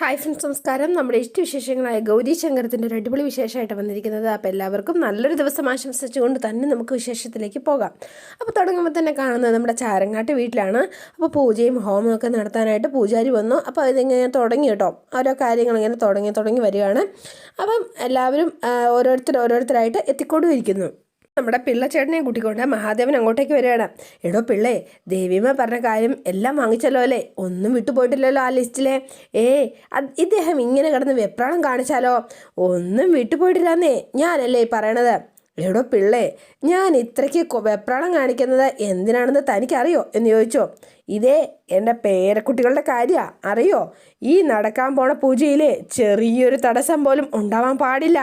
Hi friends നമസ്കാരം. നമ്മുടെ ഇഷ്ടവിശേഷങ്ങളായ ഗൗരി ശങ്കരത്തിന്റെ ഒരു അടിപൊളി വിശേഷമായിട്ട് വന്നിരിക്കുന്നത്. അപ്പോൾ എല്ലാവർക്കും നല്ലൊരു ദിവസം ആശംസിച്ചുകൊണ്ട് തന്നെ നമുക്ക് വിശേഷത്തിലേക്ക് പോകാം. അപ്പോൾ തുടങ്ങുമ്പോൾ തന്നെ കാണുന്നത് നമ്മുടെ ചാരങ്ങാട്ട് വീട്ടിലാണ്. അപ്പോൾ പൂജയും ഹോമവും ഒക്കെ നടത്താനായിട്ട് പൂജാരി വന്നു. അപ്പോൾ അതിങ്ങനെ തുടങ്ങി കേട്ടോ. ഓരോ കാര്യങ്ങൾ ഇങ്ങനെ തുടങ്ങി തുടങ്ങി വരികയാണ്. അപ്പം എല്ലാവരും ഓരോരുത്തർ ഓരോരുത്തരായിട്ട് എത്തിക്കൊണ്ടുമിരിക്കുന്നു. നമ്മുടെ പിള്ളച്ചേട്ടനെ കൂട്ടിക്കൊണ്ട് മഹാദേവൻ അങ്ങോട്ടേക്ക് വരികയാണ്. എടോ പിള്ളേ ദേവിയമ്മ പറഞ്ഞ കാര്യം എല്ലാം വാങ്ങിച്ചല്ലോ അല്ലേ? ഒന്നും വിട്ടുപോയിട്ടില്ലല്ലോ ആ ലിസ്റ്റിലെ. ഏ ഇദ്ദേഹം ഇങ്ങനെ കിടന്ന് വെപ്രാളം കാണിച്ചാലോ? ഒന്നും വിട്ടുപോയിട്ടില്ലെന്നേ ഞാനല്ലേ പറയണത്. എടോ പിള്ളേ ഞാൻ ഇത്രയ്ക്ക് വെപ്രാളം കാണിക്കുന്നത് എന്തിനാണെന്ന് തനിക്കറിയോ എന്ന് ചോദിച്ചോ? ഇതേ എന്റെ പേരക്കുട്ടികളുടെ കാര്യമാണ് അറിയോ? ഈ നടക്കാൻ പോണ പൂജയിലെ ചെറിയൊരു തടസ്സം പോലും ഉണ്ടാവാൻ പാടില്ല.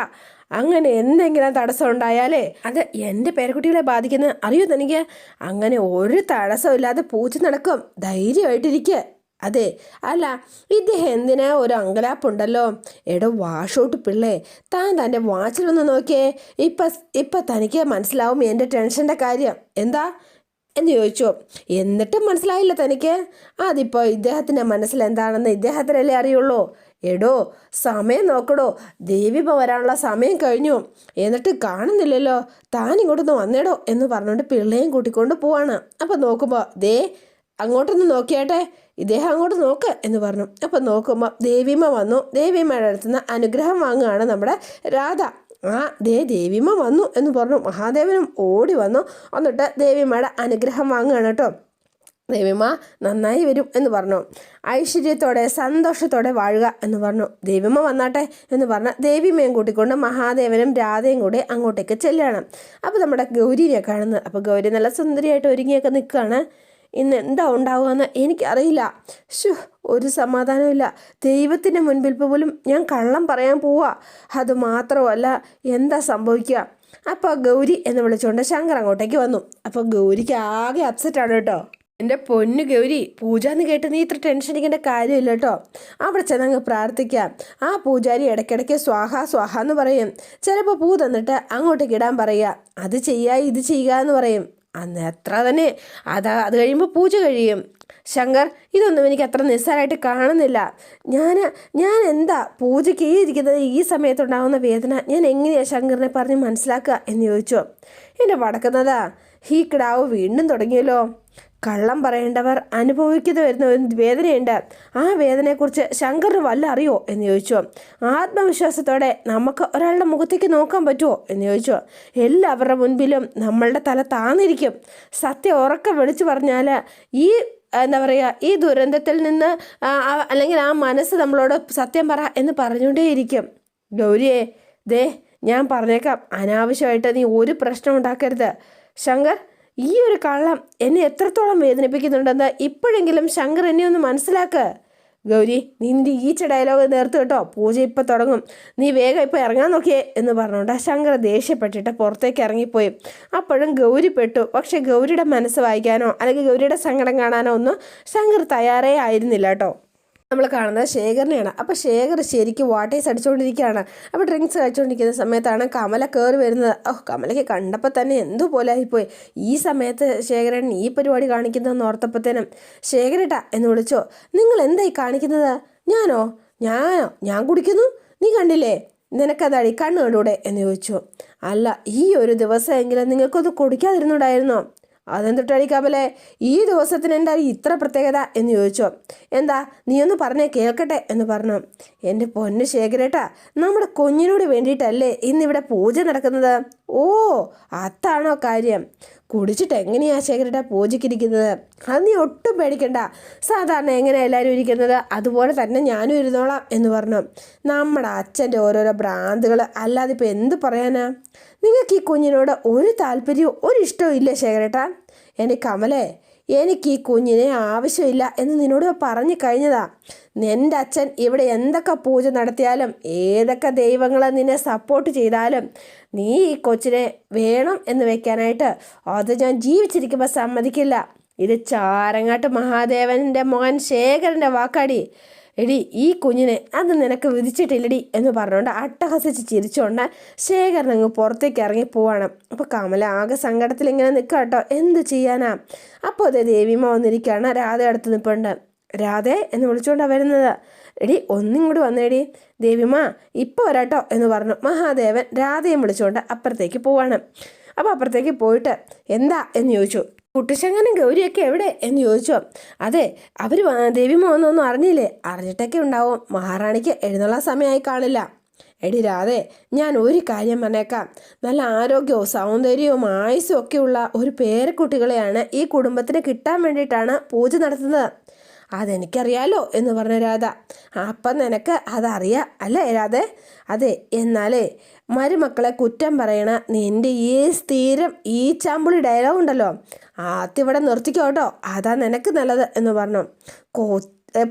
അങ്ങനെ എന്തെങ്കിലും തടസ്സം ഉണ്ടായാലേ അത് എന്റെ പേരക്കുട്ടികളെ ബാധിക്കുന്ന അറിയോ തനിക്ക്? അങ്ങനെ ഒരു തടസ്സമില്ലാതെ പൂച്ച നടക്കും. ധൈര്യമായിട്ടിരിക്കുക അതെ അല്ല ഇദ്ദേഹം എന്തിനാ ഒരു അങ്കലാപ്പുണ്ടല്ലോ? എടോ വാഷൗട്ട് പിള്ളേ താൻ തന്റെ വാച്ചിൽ ഒന്ന് നോക്കിയേ. ഇപ്പം ഇപ്പം തനിക്ക് മനസ്സിലാവും എന്റെ ടെൻഷന്റെ കാര്യം. എന്താ? എന്ന് ചോദിച്ചു. എന്നിട്ടും മനസ്സിലായില്ല തനിക്ക്. അതിപ്പോൾ ഇദ്ദേഹത്തിന്റെ മനസ്സിൽ എന്താണെന്ന് ഇദ്ദേഹത്തിനല്ലേ അറിയുള്ളൂ. എടോ സമയം നോക്കടോ. ദേവി വരാനുള്ള സമയം കഴിഞ്ഞു. എന്നിട്ട് കാണുന്നില്ലല്ലോ. താൻ ഇങ്ങോട്ടൊന്ന് വന്നേടോ എന്ന് പറഞ്ഞുകൊണ്ട് പിള്ളേയും കൂട്ടിക്കൊണ്ട് പോവാണ്. അപ്പം നോക്കുമ്പോൾ ദേ അങ്ങോട്ടൊന്ന് നോക്കിയാട്ടെ. ഇദ്ദേഹം അങ്ങോട്ട് നോക്ക് എന്ന് പറഞ്ഞു. അപ്പം നോക്കുമ്പോൾ ദേവിയമ്മ വന്നു. ദേവിയമ്മയുടെ അടുത്ത് നിന്ന് അനുഗ്രഹം വാങ്ങുകയാണ് നമ്മുടെ രാധ. ആ ദേ ദേവിയമ്മ വന്നു എന്ന് പറഞ്ഞു. മഹാദേവനും ഓടി വന്നു. എന്നിട്ട് ദേവിയമ്മയുടെ അനുഗ്രഹം വാങ്ങുകയാണ് കേട്ടോ. ദേവിയമ്മ നന്നായി വരും എന്ന് പറഞ്ഞു. ഐശ്വര്യത്തോടെ സന്തോഷത്തോടെ വാഴുക എന്ന് പറഞ്ഞു. ദേവിമ വന്നാട്ടെ എന്ന് പറഞ്ഞ ദേവിമയും കൂട്ടിക്കൊണ്ട് മഹാദേവനും രാധയും കൂടെ അങ്ങോട്ടേക്ക് ചെല്ലണം. അപ്പോൾ നമ്മുടെ ഗൗരിനെ കാണുന്നത് അപ്പോൾ ഗൗരി നല്ല സുന്ദരിയായിട്ട് ഒരുങ്ങിയൊക്കെ നിൽക്കുകയാണ്. ഇന്ന് എന്താ ഉണ്ടാവുകയെന്ന് എനിക്കറിയില്ല. ഷു ഒരു സമാധാനമില്ല ദൈവത്തിന്റെ മുൻപിൽ പോലും ഞാൻ കള്ളം പറയാൻ പോവാ. അത് മാത്രമല്ല എന്താ സംഭവിക്കുക? അപ്പോൾ ഗൗരി എന്ന് വിളിച്ചുകൊണ്ട് ശങ്കർ അങ്ങോട്ടേക്ക് വന്നു. അപ്പോൾ ഗൗരിക്ക് ആകെ അപ്സെറ്റാണ് കേട്ടോ. എന്റെ പൊന്നു ഗൗരി പൂജ എന്ന് കേട്ട് നീ ഇത്ര ടെൻഷൻ അടിക്കേണ്ട കാര്യമില്ല കേട്ടോ അവിടെ ചെന്നങ്ങ് പ്രാർത്ഥിക്കാം. ആ പൂജാരി ഇടയ്ക്കിടയ്ക്ക് സ്വാഹ സ്വാഹ എന്ന് പറയും. ചിലപ്പോൾ പൂ തന്നിട്ട് അങ്ങോട്ടേക്ക് ഇടാൻ പറയുക. അത് ചെയ്യുക ഇത് ചെയ്യുക എന്ന് പറയും. അന്ന് എത്ര തന്നെ അതാ അത് കഴിയുമ്പോൾ പൂജ കഴിയും. ശങ്കർ ഇതൊന്നും എനിക്ക് അത്ര നിസ്സാരമായിട്ട് കാണുന്നില്ല. ഞാൻ ഞാൻ എന്താ പൂജയ്ക്ക് ഈ ഇരിക്കുന്നത് ഈ സമയത്തുണ്ടാകുന്ന വേദന? ഞാൻ എങ്ങനെയാണ് ശങ്കറിനെ പറഞ്ഞ് മനസ്സിലാക്കുക എന്ന് ചോദിച്ചു. എന്റെ വടക്കുന്നതാ ഹീ കിടാവ് വീണ്ടും തുടങ്ങിയല്ലോ. കള്ളം പറയേണ്ടവർ അനുഭവിക്കുന്നു വരുന്ന ഒരു വേദനയുണ്ട്. ആ വേദനയെക്കുറിച്ച് ശങ്കറിന് വല്ല അറിയോ എന്ന് ചോദിച്ചു. ആത്മവിശ്വാസത്തോടെ നമുക്ക് ഒരാളുടെ മുഖത്തേക്ക് നോക്കാൻ പറ്റുമോ എന്ന് ചോദിച്ചു. എല്ലാവരുടെ മുൻപിലും നമ്മളുടെ തല താന്നിരിക്കും. സത്യം ഉറക്കം വിളിച്ചു പറഞ്ഞാൽ ഈ എന്താ പറയുക ഈ ദുരന്തത്തിൽ നിന്ന് അല്ലെങ്കിൽ ആ മനസ്സ് നമ്മളോട് സത്യം പറ എന്ന് പറഞ്ഞുകൊണ്ടേയിരിക്കും. ഗൗരിയെ ദേ ഞാൻ പറഞ്ഞേക്കാം. അനാവശ്യമായിട്ട് നീ ഒരു പ്രശ്നം ഉണ്ടാക്കരുത്. ശങ്കർ ഈ ഒരു കള്ളം എന്നെ എത്രത്തോളം വേദനിപ്പിക്കുന്നുണ്ടെന്ന് ഇപ്പോഴെങ്കിലും ശങ്കർ എന്നെ ഒന്ന് മനസ്സിലാക്ക്. ഗൗരി നിന്റെ ഈച്ച ഡയലോഗ് നേർത്ത് കേട്ടോ. പൂജ ഇപ്പം തുടങ്ങും. നീ വേഗം ഇപ്പം ഇറങ്ങാൻ നോക്കിയേ എന്ന് പറഞ്ഞുകൊണ്ട് ശങ്കർ ദേഷ്യപ്പെട്ടിട്ട് പുറത്തേക്ക് ഇറങ്ങിപ്പോയി. അപ്പോഴും ഗൗരി പെട്ടു. പക്ഷെ ഗൗരിയുടെ മനസ്സ് വായിക്കാനോ അല്ലെങ്കിൽ ഗൗരിയുടെ സങ്കടം കാണാനോ ഒന്നും ശങ്കർ തയ്യാറേ ആയിരുന്നില്ല കേട്ടോ. നമ്മൾ കാണുന്നത് ശേഖരനെയാണ്. അപ്പോൾ ശേഖർ ശരിക്കും വാട്ടേഴ്സ് അടിച്ചുകൊണ്ടിരിക്കുകയാണ് അപ്പോൾ ഡ്രിങ്ക്സ് കഴിച്ചുകൊണ്ടിരിക്കുന്ന സമയത്താണ് കമല കയറി വരുന്നത്. ഓ കമലയ്ക്ക് കണ്ടപ്പോൾ തന്നെ എന്തുപോലായിപ്പോയി പോലെ ഈ സമയത്ത് ശേഖരൻ ഈ പരിപാടി കാണിക്കുന്നതെന്ന് ഓർത്തപ്പോഴത്തേനും ശേഖരട്ട എന്ന് വിളിച്ചോ. നിങ്ങൾ എന്തായി കാണിക്കുന്നത്? ഞാനോ? ഞാനോ? ഞാൻ കുടിക്കുന്നു? നീ കണ്ടില്ലേ? നിനക്കതടി കണ്ണുകളൂടെ? എന്ന് ചോദിച്ചു. അല്ല ഈ ഒരു ദിവസമെങ്കിലും നിങ്ങൾക്കൊന്ന് കുടിക്കാതിരുന്നുണ്ടായിരുന്നോ? അതെന്തിട്ടടി കമലെ ഈ ദിവസത്തിന് എന്താ ഇത്ര പ്രത്യേകത എന്ന് ചോദിച്ചോ? എന്താ നീ ഒന്ന് പറഞ്ഞേ കേൾക്കട്ടെ എന്ന് പറഞ്ഞു. എന്റെ പൊന്ന് ശേഖരേട്ടാ നമ്മുടെ കുഞ്ഞിനോട് വേണ്ടിയിട്ടല്ലേ ഇന്നിവിടെ പൂജ നടക്കുന്നത്? ഓ അതാണോ കാര്യം. കുടിച്ചിട്ട് എങ്ങനെയാ ശേഖരേട്ടാ പൂജയ്ക്കിരിക്കുന്നത്? അത് നീ ഒട്ടും പേടിക്കണ്ട. സാധാരണ എങ്ങനെയാ എല്ലാവരും ഇരിക്കുന്നത്? അതുപോലെ തന്നെ ഞാനും ഇരുന്നോളാം എന്ന് പറഞ്ഞു. നമ്മുടെ അച്ഛന്റെ ഓരോരോ ഭ്രാന്തുകൾ അല്ലാതെ ഇപ്പോൾ എന്ത് പറയാനാ? നിങ്ങൾക്ക് ഈ കുഞ്ഞിനോട് ഒരു താല്പര്യവും ഒരു ഇഷ്ടവും ഇല്ല ശേഖരേട്ടാ. എനിക്ക് കമലേ എനിക്ക് ഈ കുഞ്ഞിനെ ആവശ്യമില്ല എന്ന് നിന്നോട് പറഞ്ഞു കഴിഞ്ഞതാ. നിന്റെ അച്ഛൻ ഇവിടെ എന്തൊക്കെ പൂജ നടത്തിയാലും ഏതൊക്കെ ദൈവങ്ങളെ നിന്നെ സപ്പോർട്ട് ചെയ്താലും നീ ഈ കൊച്ചിനെ വേണം എന്ന് വെക്കാനായിട്ട് അത് ഞാൻ ജീവിച്ചിരിക്കുമ്പോൾ സമ്മതിക്കില്ല. ഇത് ചാരങ്ങാട്ട് മഹാദേവന്റെ മകൻ ശേഖരന്റെ വാക്കാടി. എടി ഈ കുഞ്ഞിനെ അത് നിനക്ക് വിധിച്ചിട്ടില്ലടി എന്ന് പറഞ്ഞുകൊണ്ട് അട്ടഹസിച്ച് ചിരിച്ചുകൊണ്ട് ശേഖരൻ അങ്ങ് പുറത്തേക്ക് ഇറങ്ങി പോവാണ്. അപ്പോൾ കമല ആകെ സങ്കടത്തിൽ ഇങ്ങനെ നിൽക്കുക കേട്ടോ എന്ത് ചെയ്യാനാ? അപ്പോൾ അതേ ദേവിമ വന്നിരിക്കുകയാണ് രാധ അടുത്ത് നിൽപ്പുണ്ട് രാധേ എന്ന് വിളിച്ചുകൊണ്ടാണ് വരുന്നത്. എടി ഒന്നും കൂടി വന്നേടി ദേവിമ ഇപ്പോൾ വരാട്ടോ എന്ന് പറഞ്ഞു മഹാദേവൻ രാധയും വിളിച്ചുകൊണ്ട് അപ്പുറത്തേക്ക് പോവാണ്. അപ്പോൾ അപ്പുറത്തേക്ക് പോയിട്ട് എന്താ? എന്ന് ചോദിച്ചു. കുട്ടിശങ്കനും ഗൗരിയൊക്കെ എവിടെ എന്ന് ചോദിച്ചു. അതെ അവർ ദേവിമോന്നൊന്നും അറിഞ്ഞില്ലേ? അറിഞ്ഞിട്ടൊക്കെ ഉണ്ടാവും. മഹാറാണിക്ക് എഴുന്നള്ള സമയമായി കാണില്ല. എടി രാധേ ഞാൻ ഒരു കാര്യം പറഞ്ഞേക്കാം. നല്ല ആരോഗ്യവും സൗന്ദര്യവും ആയുസ്സും ഒക്കെയുള്ള ഒരു പേരക്കുട്ടികളെയാണ് ഈ കുടുംബത്തിന് കിട്ടാൻ വേണ്ടിയിട്ടാണ് പൂജ നടത്തുന്നത്. അതെനിക്കറിയാലോ എന്ന് പറഞ്ഞ രാധ. അപ്പം നിനക്ക് അതറിയാം അല്ലേ രാധേ? അതെ എന്നാലേ മരുമക്കളെ കുറ്റം പറയണ നിന്റെ ഈ സ്ഥിരം ഈ ചാമ്പുളി ഡയലോഗ് ഉണ്ടല്ലോ ആത്തിവിടെ നിർത്തിക്കോട്ടോ അതാ നിനക്ക് നല്ലത് എന്ന് പറഞ്ഞു. കോ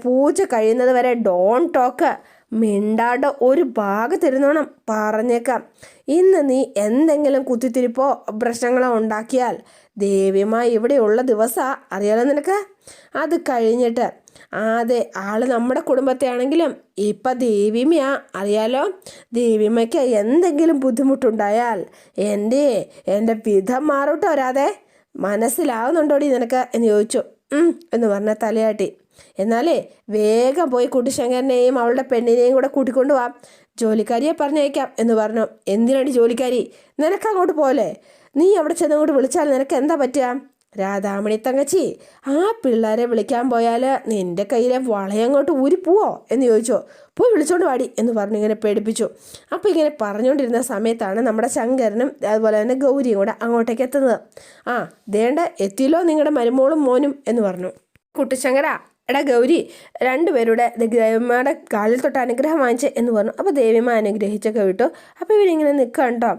പൂജ കഴിയുന്നത് വരെ ഡോൺ ടോക്ക് മിണ്ടാണ്ട് ഒരു ഭാഗത്തിരുന്നോണം പറഞ്ഞേക്കാം. ഇന്ന് നീ എന്തെങ്കിലും കുത്തിത്തിരിപ്പോ പ്രശ്നങ്ങളോ ഉണ്ടാക്കിയാൽ ദേവ്യമായി ഇവിടെയുള്ള ദിവസമാണ് അറിയാലോ നിനക്ക്? അത് കഴിഞ്ഞിട്ട് അതെ ആൾ നമ്മുടെ കുടുംബത്തെ ആണെങ്കിലും ഇപ്പം ദേവിമയാ അറിയാലോ? ദേവിമയ്ക്ക് എന്തെങ്കിലും ബുദ്ധിമുട്ടുണ്ടായാൽ എന്റെ എന്റെ വിധം മാറൂട്ടോ വരാതെ മനസ്സിലാവുന്നുണ്ടോടി നിനക്ക്? എന്ന് ചോദിച്ചു. എന്ന് പറഞ്ഞ തലയാട്ടി. എന്നാലേ വേഗം പോയി കുട്ടിശങ്കരനെയും അവളുടെ പെണ്ണിനെയും കൂടെ കൂട്ടിക്കൊണ്ടു പോവാം ജോലിക്കാരിയെ പറഞ്ഞയക്കാം എന്ന് പറഞ്ഞു. എന്തിനാണ് ജോലിക്കാരി? നിനക്ക് അങ്ങോട്ട് പോലെ നീ അവിടെ ചെന്നങ്ങോട്ട് വിളിച്ചാൽ നിനക്ക് എന്താ പറ്റുക? രാധാമണി തങ്ങച്ചി ആ പിള്ളേരെ വിളിക്കാൻ പോയാൽ നിന്റെ കയ്യിലെ വളയങ്ങോട്ട് ഊരി പോവോ എന്ന് ചോദിച്ചോ. പോയി വിളിച്ചോണ്ട് വാടി എന്ന് പറഞ്ഞ് ഇങ്ങനെ പേടിപ്പിച്ചു. അപ്പോൾ ഇങ്ങനെ പറഞ്ഞുകൊണ്ടിരുന്ന സമയത്താണ് നമ്മുടെ ശങ്കരനും അതുപോലെ തന്നെ ഗൗരിയും കൂടെ അങ്ങോട്ടേക്ക് എത്തുന്നത്. ആ ദേണ്ട എത്തിയല്ലോ നിങ്ങളുടെ മരുമോളും മോനും എന്ന് പറഞ്ഞു. കുട്ടിശങ്കര എടാ ഗൗരി രണ്ടുപേരുടെ ദേവിമാരുടെ കാലിൽ തൊട്ട് അനുഗ്രഹം വാങ്ങിച്ച് എന്ന് പറഞ്ഞു. അപ്പോൾ ദേവിമ അനുഗ്രഹിച്ചൊക്കെ വിട്ടു അപ്പോൾ ഇവരിങ്ങനെ നിൽക്കുക കേട്ടോ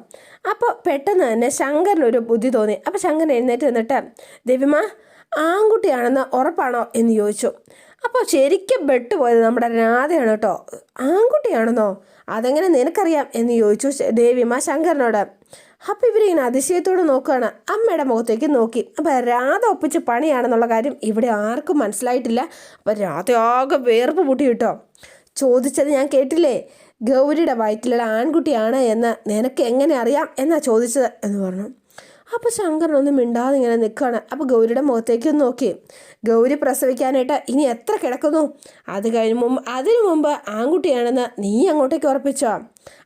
അപ്പോൾ പെട്ടെന്ന് തന്നെ ശങ്കറിനൊരു ബുദ്ധി തോന്നി. അപ്പോൾ ശങ്കരൻ എഴുന്നേറ്റ് നിന്നിട്ട് ദേവിമ ആൺകുട്ടിയാണെന്ന് ഉറപ്പാണോ എന്ന് ചോദിച്ചു. അപ്പോൾ ശരിക്കും പെട്ടുപോയത് നമ്മുടെ രാധയാണ് കേട്ടോ ആൺകുട്ടിയാണെന്നോ? അതെങ്ങനെ നിനക്കറിയാം? എന്ന് ചോദിച്ചു ദേവിമ ശങ്കരനോട് അപ്പം ഇവരിങ്ങനെ അതിശയത്തോടെ നോക്കുകയാണ്. അമ്മയുടെ മുഖത്തേക്ക് നോക്കി. അപ്പം രാധ ഒപ്പിച്ച് പണിയാണെന്നുള്ള കാര്യം ഇവിടെ ആർക്കും മനസ്സിലായിട്ടില്ല. അപ്പം രാധ ആകെ വേർപ്പ് പൂട്ടി കിട്ടോ. ചോദിച്ചത് ഞാൻ കേട്ടില്ലേ? ഗൗരിയുടെ വയറ്റിലുള്ള ആൺകുട്ടിയാണ് എന്ന് നിനക്ക് എങ്ങനെ അറിയാം എന്നാ ചോദിച്ചത് എന്ന് പറഞ്ഞു. അപ്പോൾ ശങ്കരൻ മിണ്ടാതെ ഇങ്ങനെ നിൽക്കുകയാണ് അപ്പോൾ ഗൗരിയുടെ മുഖത്തേക്ക് ഒന്ന് നോക്കി. ഗൗരി പ്രസവിക്കാനായിട്ട് ഇനി എത്ര കിടക്കുന്നു? അത് കഴിഞ്ഞ് മുമ്പ് അതിനു മുമ്പ് ആൺകുട്ടിയാണെന്ന് നീ അങ്ങോട്ടേക്ക് ഉറപ്പിച്ചോ?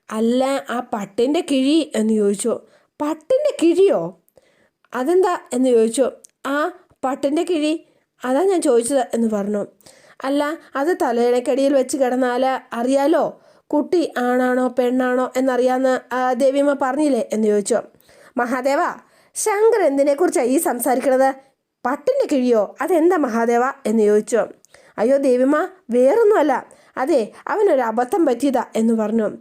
അല്ല ആ പട്ടിന്റെ കിഴി എന്ന് ചോദിച്ചു. പട്ടിന്റെ കിഴിയോ? അതെന്താ എന്ന് ചോദിച്ചു. ആ പട്ടിന്റെ കിഴി അതാ ഞാൻ ചോദിച്ചത് എന്ന് പറഞ്ഞു. അല്ല അത് തലയിണക്കടിയിൽ വെച്ച് കിടന്നാൽ അറിയാലോ? കുട്ടി ആണാണോ പെണ്ണാണോ എന്നറിയാമെന്ന് ദേവിയമ്മ പറഞ്ഞില്ലേ എന്ന് ചോദിച്ചു. മഹാദേവ ശങ്കർ എന്തിനെക്കുറിച്ചാണ് ഈ സംസാരിക്കണത്? പട്ടിന്റെ കിഴിയോ? അതെന്താ മഹാദേവ എന്ന് ചോദിച്ചു. അയ്യോ ദേവിമ വേറൊന്നുമല്ല. അതെ അവനൊരു അബദ്ധം പറ്റിയതാ എന്ന് പറഞ്ഞു.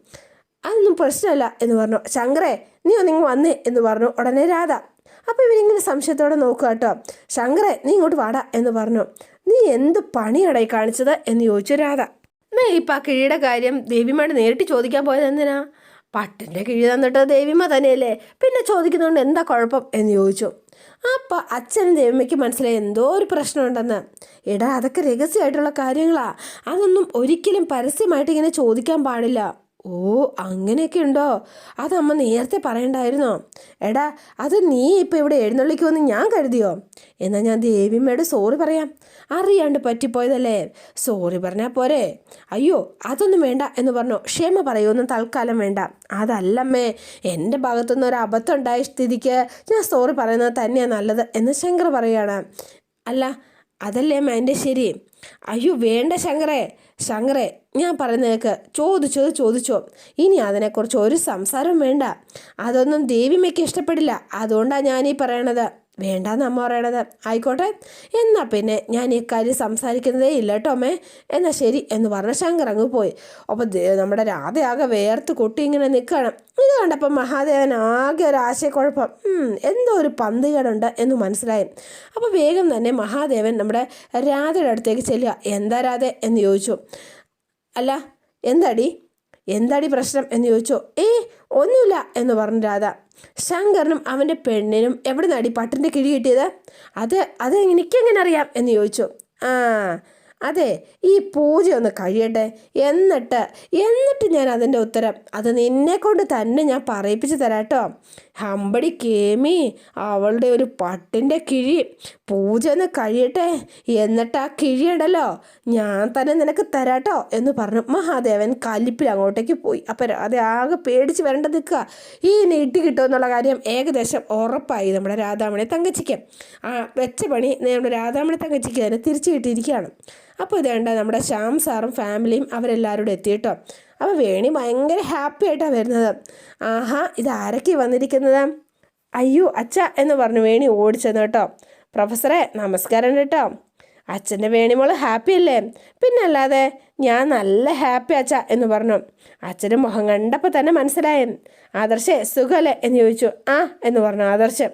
അതൊന്നും പ്രശ്നമല്ല എന്ന് പറഞ്ഞു. ശങ്കറെ നീ ഒന്നിങ്ങ് വന്നേ എന്ന് പറഞ്ഞു ഉടനെ രാധ. അപ്പോൾ ഇവരിങ്ങനെ സംശയത്തോടെ നോക്കുക കേട്ടോ. ശങ്കറെ നീ ഇങ്ങോട്ട് വാടാ എന്ന് പറഞ്ഞു. നീ എന്ത് പണിയാടായി കാണിച്ചത് എന്ന് ചോദിച്ചു രാധ. നീ ഇപ്പം ആ കിഴിയുടെ കാര്യം ദേവിമാട് നേരിട്ട് ചോദിക്കാൻ പോയത് എന്തിനാ? പട്ടിന്റെ കിഴി തന്നിട്ട് ദേവിമ തന്നെയല്ലേ? പിന്നെ ചോദിക്കുന്നതുകൊണ്ട് എന്താ കുഴപ്പം? എന്ന് ചോദിച്ചു. അപ്പം അച്ഛനും ദേവിമയ്ക്ക് മനസ്സിലായി എന്തോ ഒരു പ്രശ്നമുണ്ടെന്ന്. എടാ അതൊക്കെ രഹസ്യമായിട്ടുള്ള കാര്യങ്ങളാ. അതൊന്നും ഒരിക്കലും പരസ്യമായിട്ട് ഇങ്ങനെ ചോദിക്കാൻ പാടില്ല. ഓ അങ്ങനെയൊക്കെ ഉണ്ടോ അതമ്മ നേരത്തെ പറയണ്ടായിരുന്നോ? എടാ അത് നീ ഇപ്പം ഇവിടെ എഴുന്നള്ളിക്കുമെന്ന് ഞാൻ കരുതിയോ? എന്നാൽ ഞാൻ ദേവിമ്മയോട് സോറി പറയാം. അറിയാണ്ട് പറ്റിപ്പോയതല്ലേ? സോറി പറഞ്ഞാൽ പോരെ. അയ്യോ അതൊന്നും വേണ്ട എന്ന് പറഞ്ഞു. ക്ഷമ പറയുമെന്നും തൽക്കാലം വേണ്ട. അതല്ലമ്മേ എന്റെ ഭാഗത്തുനിന്ന് ഒരു അബദ്ധം ഉണ്ടായ സ്ഥിതിക്ക് ഞാൻ സോറി പറയുന്നത് തന്നെയാണ് നല്ലത് എന്ന് ശങ്കർ പറയുകയാണ് അല്ല അതല്ലേ അമ്മ എന്റെ ശരി. അയ്യോ വേണ്ട ശങ്കറെ ശങ്കറെ ഞാൻ പറയുന്നതൊക്കെ ചോദിച്ചത് ചോദിച്ചോ ഇനി അതിനെക്കുറിച്ച് ഒരു സംസാരം വേണ്ട. അതൊന്നും ദേവിമയ്ക്ക് ഇഷ്ടപ്പെടില്ല. അതുകൊണ്ടാണ് ഞാനീ പറയണത്. വേണ്ടാന്ന് അമ്മ പറയണത്. ആയിക്കോട്ടെ. എന്നാൽ പിന്നെ ഞാൻ ഈ കാര്യം സംസാരിക്കുന്നതേ ഇല്ല കേട്ടോ അമ്മേ. എന്നാൽ ശരി എന്ന് പറഞ്ഞ ശങ്കർ അങ്ങ് പോയി. അപ്പോൾ നമ്മുടെ രാധയാകെ വേർത്ത് കൊട്ടി ഇങ്ങനെ നിൽക്കണം ഇത് കണ്ടപ്പോൾ മഹാദേവൻ ആകെ ഒരു ആശയക്കുഴപ്പം. എന്തോ ഒരു പന്തികേടുണ്ട് എന്ന് മനസ്സിലായി. അപ്പോൾ വേഗം തന്നെ മഹാദേവൻ നമ്മുടെ രാധയുടെ അടുത്തേക്ക് ചെല്ലുക. എന്താ രാധ എന്ന് ചോദിച്ചു. അല്ല എന്താടി? എന്താടി പ്രശ്നം എന്ന് ചോദിച്ചു. ഏ ഒന്നുമില്ല എന്ന് പറഞ്ഞു രാധ. ശങ്കറിനും അവന്റെ പെണ്ണിനും എവിടെ നടി പട്ടിന്റെ കിഴി കിട്ടിയത്? അത് അത് എനിക്കെങ്ങനെ അറിയാം? എന്ന് ചോദിച്ചു. ആ അതെ ഈ പൂജ ഒന്ന് കഴിയട്ടെ. എന്നിട്ട് എന്നിട്ട് ഞാൻ അതിന്റെ ഉത്തരം അത് നിന്നെ കൊണ്ട് തന്നെ ഞാൻ പറയിപ്പിച്ച് തരാട്ടോ ഹമ്പടി കേമി അവളുടെ ഒരു പട്ടിന്റെ കിഴി. പൂജ ഒന്ന് കഴിയട്ടെ എന്നിട്ട് ആ കിഴിയുണ്ടല്ലോ ഞാൻ തന്നെ നിനക്ക് തരാട്ടോ എന്ന് പറഞ്ഞു. മഹാദേവൻ കലിപ്പിൽ അങ്ങോട്ടേക്ക് പോയി. അപ്പം രാധ ആകെ പേടിച്ച് വരേണ്ട നിൽക്കുക. ഈ നീട്ടി കിട്ടുമെന്നുള്ള കാര്യം ഏകദേശം ഉറപ്പായി നമ്മുടെ രാധാമണി തങ്കച്ചിക്ക്. ആ വെച്ച പണി നമ്മുടെ രാധാമണി തങ്കച്ചിക്ക് തന്നെ തിരിച്ചു കിട്ടിയിരിക്കുകയാണ്. അപ്പോൾ ഇതേണ്ട നമ്മുടെ ശ്യാം സാറും ഫാമിലിയും അവരെല്ലാവരും എത്തി കേട്ടോ അപ്പോൾ വേണി ഭയങ്കര ഹാപ്പി ആയിട്ടാണ് വരുന്നത്. ആഹാ ഇത് ആരൊക്കെ വന്നിരിക്കുന്നത്? അയ്യോ അച്ഛ എന്ന് പറഞ്ഞു വേണി ഓടിച്ചെന്ന് കേട്ടോ. പ്രൊഫസറെ നമസ്കാരം കേട്ടോ. അച്ഛന്റെ വേണിമോൾ ഹാപ്പി അല്ലേ? പിന്നല്ലാതെ ഞാൻ നല്ല ഹാപ്പി അച്ഛ എന്ന് പറഞ്ഞു. അച്ഛന്റെ മുഖം കണ്ടപ്പോൾ തന്നെ മനസ്സിലായേ. ആദർശേ സുഖമല്ലേ എന്ന് ചോദിച്ചു. ആ എന്ന് പറഞ്ഞു ആദർശം.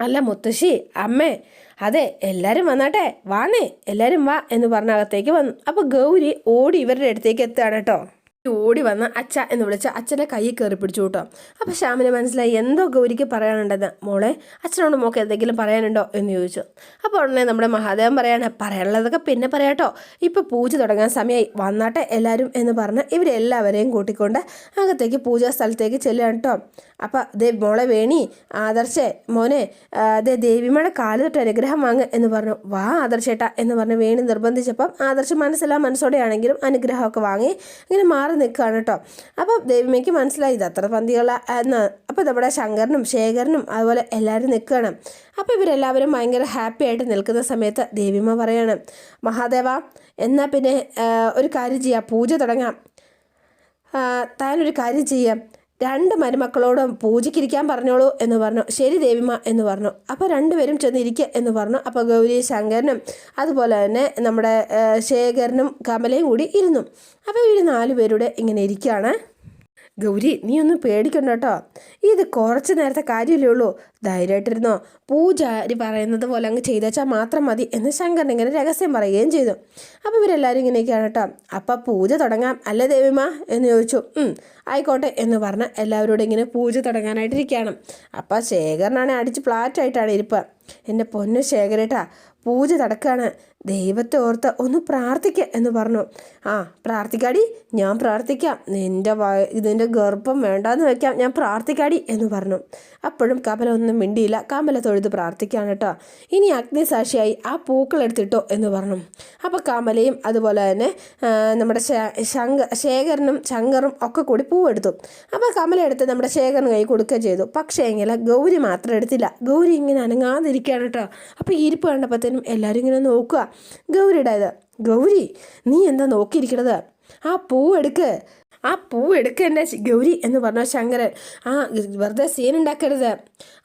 അല്ല മുത്തശ്ശി അമ്മേ അതെ എല്ലാവരും വന്നാട്ടെ? വാന്നേ എല്ലാവരും വാ എന്ന് പറഞ്ഞ അകത്തേക്ക് വന്നു. അപ്പോൾ ഗൗരി ഓടി ഇവരുടെ അടുത്തേക്ക് എത്തുകയാണ് കേട്ടോ. ഓടി വന്ന് അച്ഛ എന്ന് വിളിച്ച് അച്ഛന്റെ കൈ കയറി പിടിച്ചു കേട്ടോ. അപ്പോൾ ശ്യാമിന് മനസ്സിലായി എന്തോ ഗൗരിക്ക് പറയാനുണ്ടെന്ന്. മോളെ അച്ഛനോട് മോക്ക് എന്തെങ്കിലും പറയാനുണ്ടോ എന്ന് ചോദിച്ചു. അപ്പോൾ ഉടനെ നമ്മുടെ മഹാദേവൻ പറയാണ് പറയാനുള്ളതൊക്കെ പിന്നെ പറയാട്ടോ. ഇപ്പോൾ പൂജ തുടങ്ങാൻ സമയമായി വന്നാട്ടെ എല്ലാവരും എന്ന് പറഞ്ഞ് ഇവരെല്ലാവരെയും കൂട്ടിക്കൊണ്ട് അകത്തേക്ക് പൂജാ സ്ഥലത്തേക്ക് ചെല്ലുകയാണ് കേട്ടോ. അപ്പോൾ ദേ മോളെ വേണി ആദർശേ മോനെ ദേ ദേവിമയുടെ കാൽ തൊട്ട് അനുഗ്രഹം വാങ്ങ് എന്ന് പറഞ്ഞു. വാ ആദർശേട്ടാ എന്ന് പറഞ്ഞ് വേണി നിർബന്ധിച്ചപ്പം ആദർശം മനസ്സിലാ മനസ്സോടെയാണെങ്കിലും അനുഗ്രഹമൊക്കെ വാങ്ങി. ഇങ്ങനെ മാറി നിൽക്കുകയാണ് കേട്ടോ. അപ്പോൾ ദേവിമയ്ക്ക് മനസ്സിലായി ഇത് അത്ര പന്തികളാ എന്ന്. അപ്പോൾ നമ്മുടെ ശങ്കരനും ശേഖരനും അതുപോലെ എല്ലാവരും നിൽക്കുകയാണ്. അപ്പോൾ ഇവരെല്ലാവരും ഭയങ്കര ഹാപ്പി ആയിട്ട് നിൽക്കുന്ന സമയത്ത് ദേവിമ്മ പറയാണ് മഹാദേവ എന്നാൽ പിന്നെ ഒരു കാര്യം ചെയ്യാം. പൂജ തുടങ്ങാം. താനൊരു കാര്യം ചെയ്യാം. രണ്ട് മരുമക്കളോടും പൂജയ്ക്കിരിക്കാൻ പറഞ്ഞോളൂ എന്ന് പറഞ്ഞു. ശരി ദേവിമ എന്ന് പറഞ്ഞു. അപ്പോൾ രണ്ടുപേരും ചെന്നിരിക്കുക എന്ന് പറഞ്ഞു. അപ്പോൾ ഗൗരി ശങ്കരനും അതുപോലെ തന്നെ നമ്മുടെ ശേഖരനും കമലയും കൂടി ഇരുന്നു. അപ്പോൾ ഇവർ നാലുപേരുടെ ഇങ്ങനെ ഇരിക്കുകയാണ് ഗൗരി നീ ഒന്നും പേടിക്കണ്ട കേട്ടോ. ഇത് കുറച്ച് നേരത്തെ കാര്യമല്ലേ ഉള്ളൂ. ധൈര്യമായിട്ടിരുന്നോ. പൂജാരി പറയുന്നത് പോലെ അങ്ങ് ചെയ്തേച്ചാൽ മാത്രം മതി എന്ന് ശങ്കരൻ ഇങ്ങനെ രഹസ്യം പറയുകയും ചെയ്തു. അപ്പോൾ ഇവരെല്ലാവരും ഇങ്ങനെയൊക്കെയാണ് കേട്ടോ. അപ്പം പൂജ തുടങ്ങാം. അല്ലേ ദേവിമാ? എന്ന് ചോദിച്ചു. ആയിക്കോട്ടെ എന്ന് പറഞ്ഞ് എല്ലാവരോടും ഇങ്ങനെ പൂജ തുടങ്ങാനായിട്ടിരിക്കുകയാണ്. അപ്പം ശേഖരനാണ് അടിച്ച് ഫ്ലാറ്റായിട്ടാണ് ഇരിപ്പ്. എന്റെ പൊന്നു ശേഖരേട്ടാ പൂജ നടക്കുകയാണ് ദൈവത്തെ ഓർത്ത് ഒന്ന് പ്രാർത്ഥിക്കുക എന്ന് പറഞ്ഞു. ആ പ്രാർത്ഥിക്കാടി ഞാൻ പ്രാർത്ഥിക്കാം. നിന്റെ ഇതിന്റെ ഗർഭം വേണ്ടാന്ന് വെക്കാം. ഞാൻ പ്രാർത്ഥിക്കാടി എന്ന് പറഞ്ഞു. അപ്പോഴും കമല ഒന്നും മിണ്ടിയില്ല. കമല തൊഴുത് പ്രാർത്ഥിക്കുകയാണ് കേട്ടോ. ഇനി അഗ്നിസാക്ഷിയായി ആ പൂക്കൾ എടുത്തിട്ടോ എന്ന് പറഞ്ഞു. അപ്പോൾ കമലയും അതുപോലെ തന്നെ നമ്മുടെ ശങ്ക ശേഖരനും ശങ്കറും ഒക്കെ കൂടി പൂവെടുത്തു. അപ്പോൾ കമല എടുത്ത് നമ്മുടെ ശേഖരൻ കൈ കൊടുക്കുക ചെയ്തു. പക്ഷേ എങ്കിൽ ഗൗരി മാത്രം എടുത്തില്ല. ഗൗരി ഇങ്ങനെ അനങ്ങാതിരിക്കുകയാണ് കേട്ടോ. അപ്പോൾ ഇരിപ്പ് കണ്ടപ്പോഴത്തേനും എല്ലാവരും ഇങ്ങനെ നോക്കുക. ഗൗരിയുടേത്. ഗൗരി നീ എന്താ നോക്കിയിരിക്കണത്? ആ പൂ എടുക്ക്. ആ പൂ എടുക്ക എന്റെ ഗൗരി എന്ന് പറഞ്ഞ ശങ്കരൻ. ആ വെറുതെ സീൻ ഉണ്ടാക്കരുത്.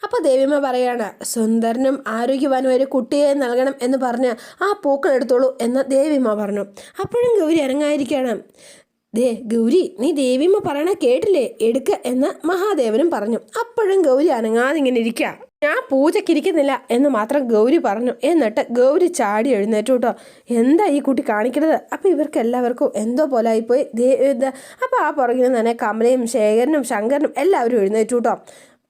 അപ്പോൾ ദേവിയമ്മ പറയാണ് സുന്ദരനും ആരോഗ്യവാനും ഒരു കുട്ടിയെ നൽകണം എന്ന് പറഞ്ഞ് ആ പൂക്കൾ എടുത്തോളൂ എന്ന് ദേവിയമ്മ പറഞ്ഞു. അപ്പോഴും ഗൗരി ഇറങ്ങാതിരിക്കുകയാണ് ദേ ഗൗരി നീ ദേവിയമ്മ പറയണ കേട്ടില്ലേ? എടുക്ക എന്ന് മഹാദേവനും പറഞ്ഞു. അപ്പോഴും ഗൗരി അനങ്ങാതിങ്ങനെ ഇരിക്കുക ഞാൻ പൂജയ്ക്കിരിക്കുന്നില്ല എന്ന് മാത്രം ഗൗരി പറഞ്ഞു. എന്നിട്ട് ഗൗരി ചാടി എഴുന്നേറ്റു കേട്ടോ. എന്താ ഈ കുട്ടി കാണിക്കുന്നത് അപ്പോൾ ഇവർക്ക് എല്ലാവർക്കും എന്തോ പോലെ ആയിപ്പോയി. അപ്പോൾ ആ പുറകിൽ നിന്ന് തന്നെ കമലയും ശേഖരനും ശങ്കരനും എല്ലാവരും എഴുന്നേറ്റു കേട്ടോ.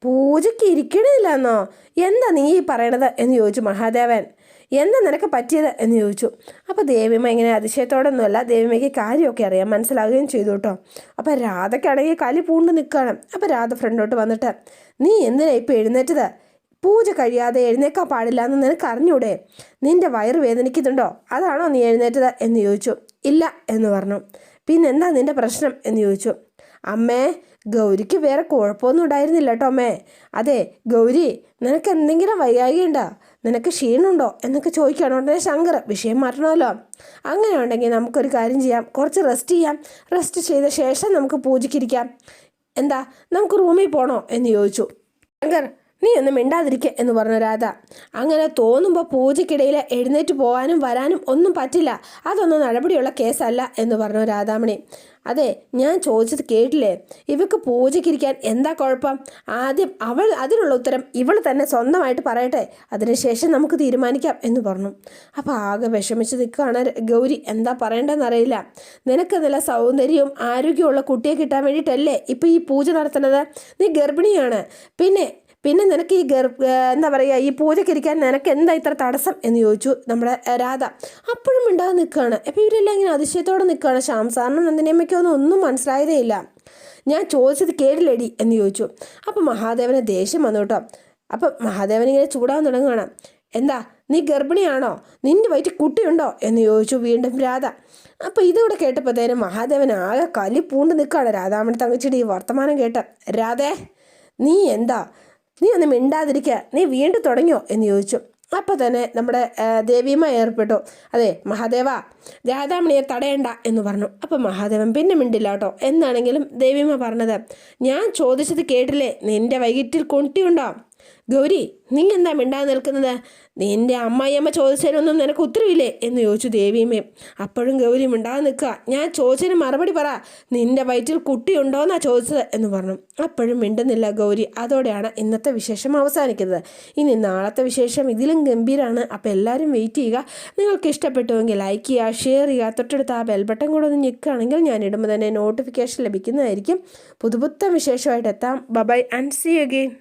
പൂജയ്ക്ക് ഇരിക്കണില്ലെന്നോ? എന്താ നീ ഈ പറയണത് എന്ന് ചോദിച്ചു മഹാദേവൻ. എന്താ നിനക്ക് പറ്റിയത് എന്ന് ചോദിച്ചു. അപ്പോൾ ദേവിമ ഇങ്ങനെ അതിശയത്തോടൊന്നുമല്ല ദേവിമയ്ക്ക് കാര്യമൊക്കെ അറിയാം മനസ്സിലാകുകയും ചെയ്തു കേട്ടോ. അപ്പോൾ രാധയ്ക്കാണെങ്കിൽ കലി പൂണ്ട് നിൽക്കണം അപ്പോൾ രാധ ഫ്രണ്ടോട്ട് വന്നിട്ട് നീ എന്തിനാണ് ഇപ്പോൾ എഴുന്നേറ്റത്? പൂജ കഴിയാതെ എഴുന്നേക്കാൻ പാടില്ല എന്ന് നിനക്ക് അറിഞ്ഞൂടെ? നിന്റെ വയറ് വേദനിക്കുന്നുണ്ടോ? അതാണോ നീ എഴുന്നേറ്റത്? എന്ന് ചോദിച്ചു. ഇല്ല എന്ന് പറഞ്ഞു. പിന്നെന്താ നിന്റെ പ്രശ്നം? എന്ന് ചോദിച്ചു. അമ്മേ ഗൗരിക്ക് വേറെ കുഴപ്പമൊന്നും ഉണ്ടായിരുന്നില്ല കേട്ടോ അമ്മേ. അതെ ഗൗരി നിനക്ക് എന്തെങ്കിലും വൈകായികയുണ്ടോ നിനക്ക് ക്ഷീണമുണ്ടോ? എന്നൊക്കെ ചോദിക്കുകയാണ് ഉടനെ ശങ്കർ. വിഷയം മാറ്റണമല്ലോ അങ്ങനെ ഉണ്ടെങ്കിൽ നമുക്കൊരു കാര്യം ചെയ്യാം. കുറച്ച് റെസ്റ്റ് ചെയ്യാം. റെസ്റ്റ് ചെയ്ത ശേഷം നമുക്ക് പൂജയ്ക്കിരിക്കാം എന്താ നമുക്ക് റൂമിൽ പോകണോ എന്ന് ചോദിച്ചു. ശങ്കർ നീ ഒന്ന് മിണ്ടാതിരിക്കുക എന്ന് പറഞ്ഞു രാധ. അങ്ങനെ തോന്നുമ്പോൾ പൂജയ്ക്കിടയിൽ എഴുന്നേറ്റ് പോകാനും വരാനും ഒന്നും പറ്റില്ല. അതൊന്നും നടപടിയുള്ള കേസല്ല എന്ന് പറഞ്ഞു രാധാമണി. അതെ ഞാൻ ചോദിച്ചത് കേട്ടില്ലേ? ഇവക്ക് പൂജയ്ക്കിരിക്കാൻ എന്താ കുഴപ്പം? ആദ്യം അവൾ അതിനുള്ള ഉത്തരം ഇവൾ തന്നെ സ്വന്തമായിട്ട് പറയട്ടെ. അതിനുശേഷം നമുക്ക് തീരുമാനിക്കാം എന്ന് പറഞ്ഞു. അപ്പോൾ ആകെ വിഷമിച്ച് നിൽക്കുകയാണ് ഗൗരി. എന്താ പറയേണ്ടതെന്നറിയില്ല നിനക്ക് നല്ല സൗന്ദര്യവും ആരോഗ്യമുള്ള കുട്ടിയെ കിട്ടാൻ വേണ്ടിയിട്ടല്ലേ ഇപ്പോൾ ഈ പൂജ നടത്തുന്നത്? നീ ഗർഭിണിയാണ്. പിന്നെ പിന്നെ നിനക്ക് ഈ ഗർ എന്താ പറയുക ഈ പൂജക്കിരിക്കാൻ നിനക്ക് എന്താ ഇത്ര തടസ്സം എന്ന് ചോദിച്ചു നമ്മുടെ രാധ. അപ്പോഴും മിണ്ടാതെ നിൽക്കുകയാണ്. അപ്പോൾ ഇവരെല്ലാം ഇങ്ങനെ അതിശയത്തോടെ നിൽക്കുകയാണ്. ശ്യാം സാറിനും നന്ദിനിയമ്മയ്ക്കൊന്നും ഒന്നും മനസ്സിലായതേ ഇല്ല. ഞാൻ ചോദിച്ചത് കേട്ടില്ലേടി എന്ന് ചോദിച്ചു. അപ്പോൾ മഹാദേവന് ദേഷ്യം വന്നു കേട്ടോ. അപ്പം മഹാദേവൻ ഇങ്ങനെ ചൂടാൻ തുടങ്ങുകയാണ്. എന്താ നീ ഗർഭിണിയാണോ? നിന്റെ വയറ്റിൽ കുട്ടിയുണ്ടോ? എന്ന് ചോദിച്ചു വീണ്ടും രാധ. അപ്പോൾ ഇതുകൂടെ കേട്ടപ്പോഴത്തേനും മഹാദേവൻ ആകെ കലി പൂണ്ട് നിൽക്കുകയാണ്. രാധാമണി തങ്കച്ചിയുടെ ഈ വർത്തമാനം കേട്ട. രാധേ നീ എന്താ? നീ ഒന്ന് മിണ്ടാതിരിക്കുക നീ വീണ്ടും തുടങ്ങിയോ? എന്ന് ചോദിച്ചു. അപ്പോൾ തന്നെ നമ്മുടെ ദേവിയമ്മ ഏർപ്പെട്ടു. അതെ മഹാദേവ രാധാമണിയെ തടയണ്ട എന്ന് പറഞ്ഞു. അപ്പോൾ മഹാദേവൻ പിന്നെ മിണ്ടില്ല കേട്ടോ. എന്നാണെങ്കിലും ദേവിയമ്മ പറഞ്ഞത് ഞാൻ ചോദിച്ചത് കേട്ടില്ലേ? നിന്റെ വൈകിട്ടിൽ കുട്ടിയുണ്ടോ ഗൗരി നീ എന്താ മിണ്ടാതെ നിൽക്കുന്നത്? നിന്റെ അമ്മായിയമ്മ ചോദിച്ചതിനൊന്നും നിനക്ക് ഉത്തരവില്ലേ? എന്ന് ചോദിച്ചു ദേവിയമ്മയും അപ്പോഴും ഗൗരി മിണ്ടാതെ നിൽക്കുക. ഞാൻ ചോദിച്ചതിന് മറുപടി പറ. നിന്റെ വയറ്റിൽ കുട്ടിയുണ്ടോന്നാ ചോദിച്ചത് എന്ന് പറഞ്ഞു. അപ്പോഴും മിണ്ടുന്നില്ല ഗൗരി. അതോടെയാണ് ഇന്നത്തെ വിശേഷം അവസാനിക്കുന്നത്. ഇനി നാളത്തെ വിശേഷം ഇതിലും ഗംഭീരമാണ് അപ്പോൾ എല്ലാവരും വെയിറ്റ് ചെയ്യുക. നിങ്ങൾക്ക് ഇഷ്ടപ്പെട്ടുവെങ്കിൽ ലൈക്ക് ചെയ്യുക ഷെയർ ചെയ്യുക. തൊട്ടടുത്ത് ആ ബെൽബട്ടൺ കൂടെ ഒന്ന് ഞെക്കുകയാണെങ്കിൽ ഞാൻ ഇടുമ്പോൾ തന്നെ നോട്ടിഫിക്കേഷൻ ലഭിക്കുന്നതായിരിക്കും. പുതുപുത്തൻ വിശേഷമായിട്ട് എത്താം. Bye-bye and C again